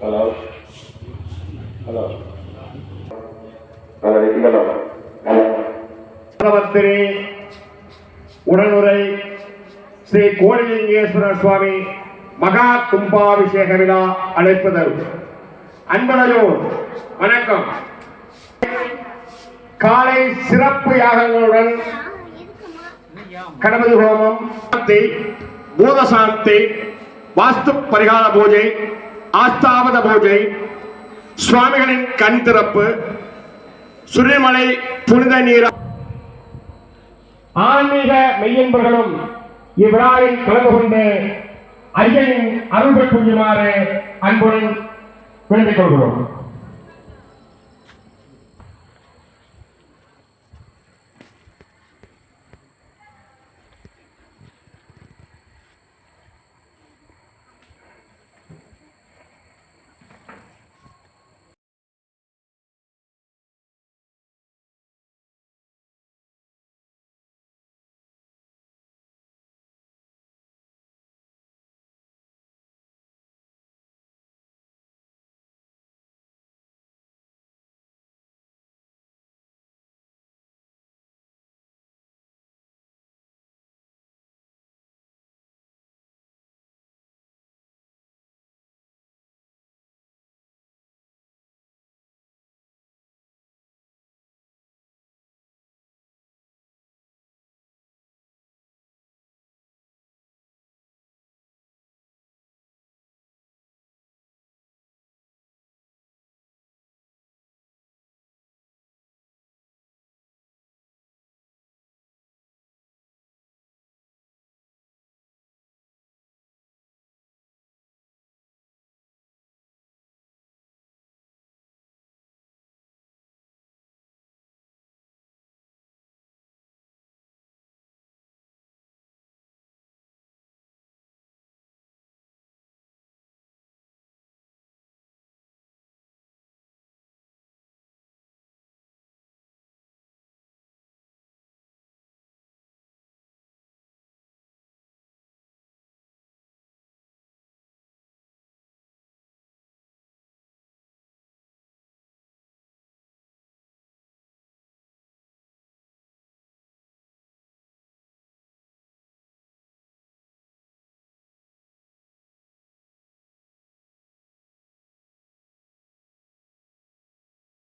Hello. உடனுரை ஸ்ரீ கோடிலிங்கேஸ்வரர் சுவாமி மகா கும்பாபிஷேக விழா அழைப்பதல் அன்பனையோர் வணக்கம். காலை சிறப்பு யாகங்களுடன் கணபதி ஹோமம் சாந்தி, வாஸ்து பரிகார பூஜை ஆஸ்தாபத பூஜை சுவாமிகளின் கண் திறப்பு சுரிமலை புனித நீர ஆன்மீக மெய்யன்பர்களும் இவ்விழாவில் கலந்து கொண்டு ஐயனின் அருள் பெற்றுமாறு அன்புடன் வேண்டிக் கொள்கிறோம்.